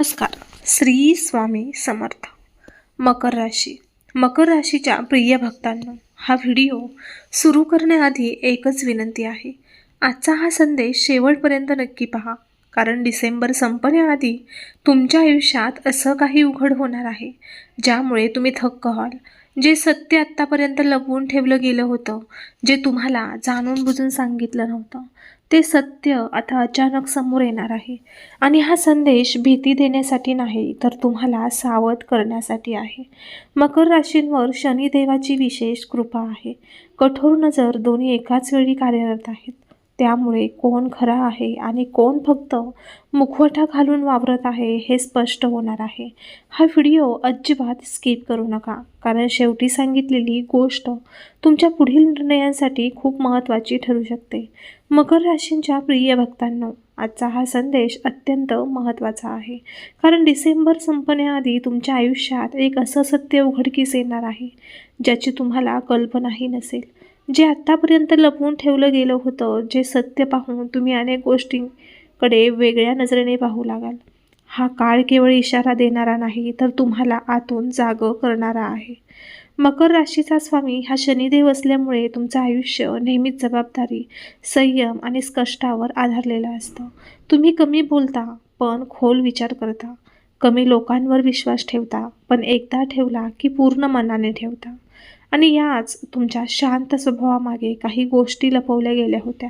नमस्कार. श्री स्वामी समर्थ. मकर राशी. मकर राशीच्या प्रिय भक्तांना हा व्हिडिओ सुरू करण्याआधी एकच विनंती आहे. आजचा हा संदेश शेवटपर्यंत नक्की पहा कारण डिसेंबर संपण्याआधी तुमच्या आयुष्यात असं काही उघड होणार आहे ज्यामुळे तुम्ही थक्क व्हाल. जे सत्य आत्तापर्यंत लपवून ठेवलं गेलं होतं जे तुम्हाला जाणून बुजून सांगितलं नव्हतं ते सत्य आता अचानक समोर येणार आहे. आणि हा संदेश भीती देण्यासाठी नाही तर तुम्हाला सावध करण्यासाठी आहे. मकर राशींवर शनिदेवाची विशेष कृपा आहे. कठोर नजर दोन्ही एकाच वेळी कार्यरत आहेत. त्यामुळे कोण खरा आहे आणि कोण फक्त मुखवटा घालून वावरत आहे हे स्पष्ट होणार आहे. हा व्हिडिओ अजिबात स्किप करू नका कारण शेवटी सांगितलेली गोष्ट तुमच्या पुढील निर्णयांसाठी खूप महत्त्वाची ठरू शकते. मकर राशींच्या प्रिय भक्तांनो आजचा हा संदेश अत्यंत महत्त्वाचा आहे. कारण डिसेंबर संपण्याआधी तुमच्या आयुष्यात एक असं सत्य उघडकीस येणार आहे ज्याची तुम्हाला कल्पनाही नसेल. जे आत्तापर्यंत लपवून ठेवलं गेलं होतं जे सत्य पाहून तुम्ही अनेक गोष्टींकडे वेगळ्या नजरेने पाहू लागाल. हा काळ केवळ इशारा देणारा नाही तर तुम्हाला आतून जागं करणारा आहे. मकर राशीचा स्वामी हा शनिदेव असल्यामुळे तुमचं आयुष्य नेहमीच जबाबदारी संयम आणि स्पष्टावर आधारलेलं असतं. तुम्ही कमी बोलता पण खोल विचार करता. कमी लोकांवर विश्वास ठेवता पण एकदा ठेवला की पूर्ण मनाने ठेवता. आणि याच तुमच्या शांत स्वभावामागे काही गोष्टी लपवल्या गेल्या होत्या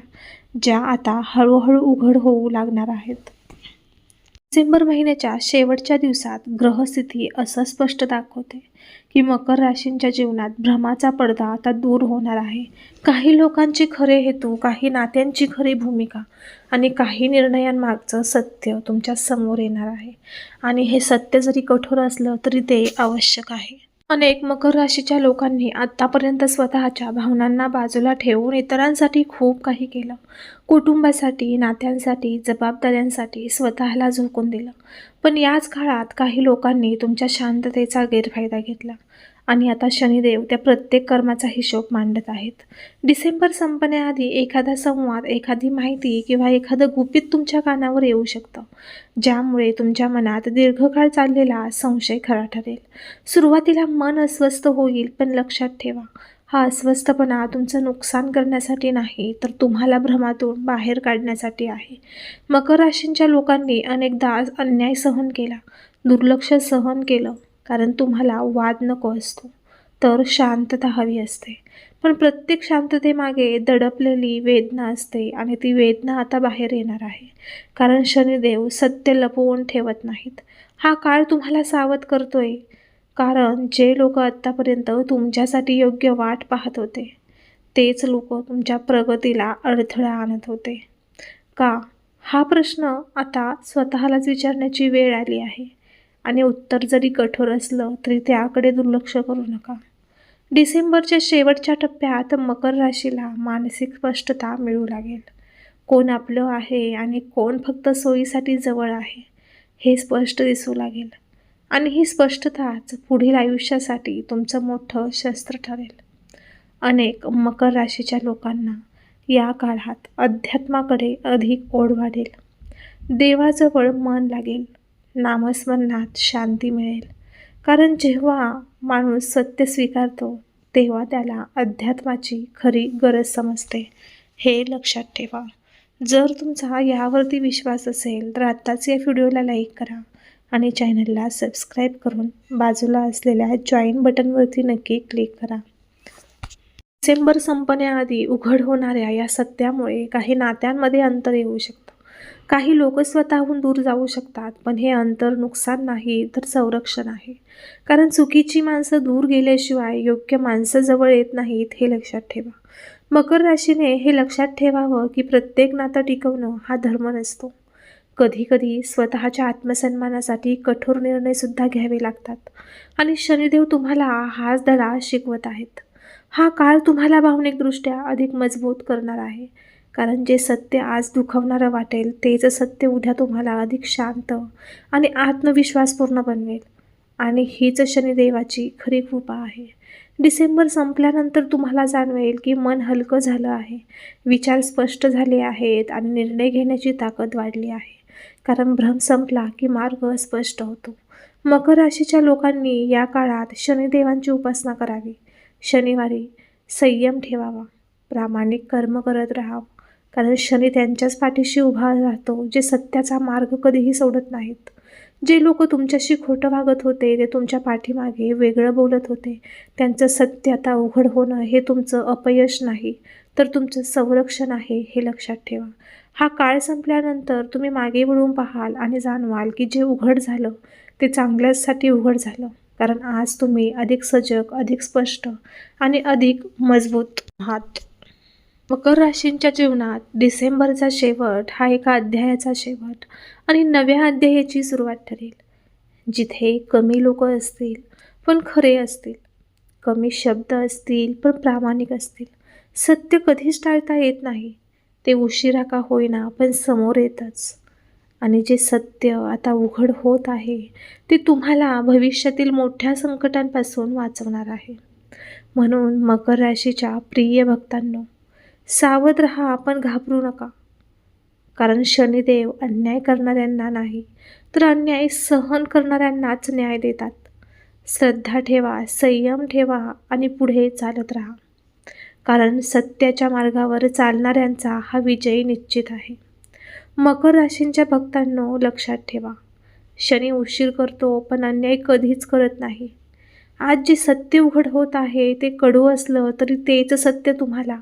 ज्या आता हळूहळू उघड होऊ लागणार आहेत. डिसेंबर महिन्याच्या शेवटच्या दिवसात ग्रहस्थिती असं स्पष्ट दाखवते की मकर राशींच्या जीवनात भ्रमाचा पडदा आता दूर होणार आहे. काही लोकांचे खरे हेतू काही नात्यांची खरी भूमिका आणि काही निर्णयांमागचं सत्य तुमच्यासमोर येणार आहे. आणि हे सत्य जरी कठोर असलं तरी ते आवश्यक आहे. अनेक मकर राशीच्या लोकांनी आत्तापर्यंत स्वतःच्या भावनांना बाजूला ठेवून इतरांसाठी खूप काही केलं. कुटुंबासाठी नात्यांसाठी जबाबदाऱ्यांसाठी स्वतःला झोकून दिलं. पण याच काळात काही लोकांनी तुमच्या शांततेचा गैरफायदा घेतला. आणि आता शनिदेव त्या प्रत्येक कर्माचा हिशोब मांडत आहेत. डिसेंबर संपण्याआधी एखादा संवाद एखादी माहिती किंवा एखादं गुपित तुमच्या कानावर येऊ शकतं ज्यामुळे तुमच्या मनात दीर्घकाळ चाललेला संशय खरा ठरेल. सुरुवातीला मन अस्वस्थ होईल पण लक्षात ठेवा हा अस्वस्थपणा तुमचं नुकसान करण्यासाठी नाही तर तुम्हाला भ्रमातून बाहेर काढण्यासाठी आहे. मकर राशींच्या लोकांनी अनेकदा अन्याय सहन केला दुर्लक्ष सहन केलं कारण तुम्हाला वाद नको असतो. तर शांतता हवी असते. पण प्रत्येक शांततेमागे दडपलेली वेदना असते आणि ती वेदना आता बाहेर येणार आहे. कारण शनिदेव सत्य लपवून ठेवत नाहीत. हा काळ तुम्हाला सावध करतोय. कारण जे लोक आत्तापर्यंत तुमच्यासाठी योग्य वाट पाहत होते तेच लोक तुमच्या प्रगतीला अडथळा आणत होते. का? हा प्रश्न आता स्वतःलाच विचारण्याची वेळ आली आहे. आणि उत्तर जरी कठोर असलं तरी त्याकडे दुर्लक्ष करू नका. डिसेंबरच्या शेवटच्या टप्प्यात मकर राशीला मानसिक स्पष्टता मिळू लागेल. कोण आपलं आहे आणि कोण फक्त सोयीसाठी जवळ आहे हे स्पष्ट दिसू लागेल. आणि ही स्पष्टताच पुढील आयुष्यासाठी तुमचं मोठं शस्त्र ठरेल. अनेक मकर राशीच्या लोकांना या काळात अध्यात्माकडे अधिक ओढ वाढेल. देवाजवळ मन लागेल. नामस्मरणात शांती मिळेल. कारण जेव्हा माणूस सत्य स्वीकारतो तेव्हा त्याला अध्यात्माची खरी गरज समजते. हे लक्षात ठेवा. जर तुमचा यावरती विश्वास असेल तर आत्ताच या व्हिडिओला लाईक करा आणि चॅनलला सबस्क्राईब करून बाजूला असलेल्या जॉईन बटनवरती नक्की क्लिक करा. डिसेंबर संपण्याआधी उघड होणाऱ्या या सत्यामुळे काही नात्यांमध्ये अंतर येऊ शकतं. काही लोक स्वतःहून दूर जाऊ शकतात पण हे अंतर नुकसान नाही तर संरक्षण आहे. कारण चुकीची माणसं दूर गेल्याशिवाय योग्य माणसं जवळ येत नाहीत हे लक्षात ठेवा. मकर राशीने हे लक्षात ठेवावं की प्रत्येक नातं टिकवणं हा धर्म नसतो. कधीकधी स्वतःच्या आत्मसन्मानासाठी कठोर निर्णयसुद्धा घ्यावे लागतात. आणि शनिदेव तुम्हाला हाच धडा शिकवत आहेत. हा काळ तुम्हाला भावनिकदृष्ट्या अधिक मजबूत करणार आहे. कारण जे सत्य आज दुखवणारं वाटेल तेच सत्य उद्या तुम्हाला अधिक शांत आणि आत्मविश्वासपूर्ण बनवेल. आणि हीच शनिदेवाची खरी कृपा आहे. डिसेंबर संपल्यानंतर तुम्हाला जाणवेल की मन हलकं झालं आहे. विचार स्पष्ट झाले आहेत आणि निर्णय घेण्याची ताकद वाढली आहे. कारण भ्रम संपला की मार्ग स्पष्ट होतो. मकर राशीच्या लोकांनी या काळात शनिदेवांची उपासना करावी. शनिवारी संयम ठेवावा. प्रामाणिक कर्म करत राहावं. कारण शनी त्यांच्याच पाठीशी उभा राहतो जे सत्याचा मार्ग कधीही सोडत नाहीत. जे लोक तुमच्याशी खोटं वागत होते ते तुमच्या पाठीमागे वेगळं बोलत होते. त्यांचं सत्य आता उघड होणं हे तुमचं अपयश नाही तर तुमचं संरक्षण आहे हे लक्षात ठेवा. हा काळ संपल्यानंतर तुम्ही मागे वळून पाहाल आणि जाणवाल की जे उघड झालं ते चांगल्याचसाठी उघड झालं. कारण आज तुम्ही अधिक सजग अधिक स्पष्ट आणि अधिक मजबूत आहात. मकर राशींच्या जीवनात डिसेंबरचा शेवट हा एका अध्यायाचा शेवट आणि नव्या अध्यायाची सुरुवात ठरेल. जिथे कमी लोक असतील पण खरे असतील. कमी शब्द असतील पण प्रामाणिक असतील. सत्य कधीच टाळता येत नाही. ते उशिरा का होईना पण समोर येतच. आणि जे सत्य आता उघड होत आहे ते तुम्हाला भविष्यातील मोठ्या संकटांपासून वाचवणार आहे. म्हणून मकर राशीच्या प्रिय भक्तांनो सावध रहा आपण घाबरू नका. कारण शनिदेव अन्याय करणाऱ्यांना नाही तर अन्याय सहन करणाऱ्यांनाच न्याय देतात. श्रद्धा ठेवा संयम ठेवा आणि पुढे चालत राहा. कारण सत्याच्या मार्गावर चालणाऱ्यांचा हा विजय निश्चित आहे. मकर राशींच्या भक्तांनो लक्षात ठेवा. शनी उशीर करतो पण अन्याय कधीच करत नाही. आज जे सत्य उघड होत आहे ते कडू असलं तरी तेच सत्य तुम्हाला.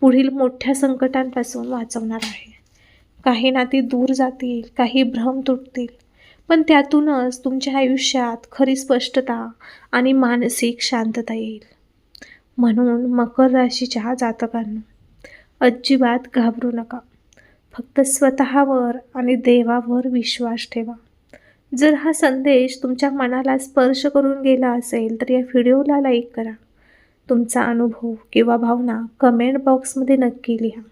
पुढील मोठ्या संकटांपासून वाचवणार आहे. काही नाती दूर जातील काही भ्रम तुटतील पण त्यातूनच तुमच्या आयुष्यात खरी स्पष्टता आणि मानसिक शांतता येईल. म्हणून मकर राशीच्या जातकांना अजिबात घाबरू नका. फक्त स्वतःवर आणि देवावर विश्वास ठेवा. जर हा संदेश तुमच्या मनाला स्पर्श करून गेला असेल तर या व्हिडिओला लाईक करा. तुमचा अनुभव किंवा भावना कमेंट बॉक्समध्ये नक्की लिहा.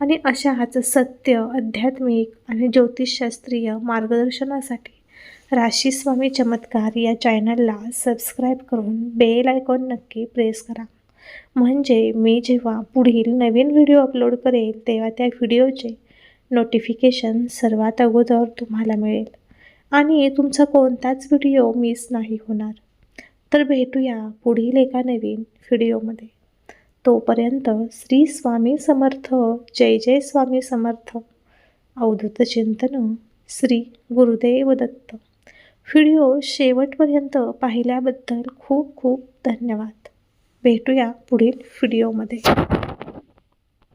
आणि अशाच सत्य आध्यात्मिक आणि ज्योतिषशास्त्रीय मार्गदर्शनासाठी राशीस्वामी चमत्कार या चॅनलला सबस्क्राईब करून बेल आयकॉन नक्की प्रेस करा. म्हणजे मी जेव्हा पुढील नवीन व्हिडिओ अपलोड करेल तेव्हा त्या व्हिडिओचे नोटिफिकेशन सर्वात अगोदर तुम्हाला मिळेल. आणि तुमचा कोणताच व्हिडिओ मिस नाही होणार. तर भेटूया पुढील एका नवीन व्हिडिओमध्ये. तोपर्यंत श्री स्वामी समर्थ जय जय स्वामी समर्थ. अवधूत चिंतन श्री गुरुदेव दत्त. व्हिडिओ शेवटपर्यंत पाहिल्याबद्दल खूप खूप धन्यवाद. भेटूया पुढील व्हिडिओमध्ये.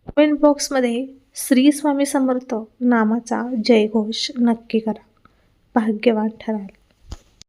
कमेंट बॉक्समध्ये श्री स्वामी समर्थ नामाचा जयघोष नक्की करा. भाग्यवान ठराल.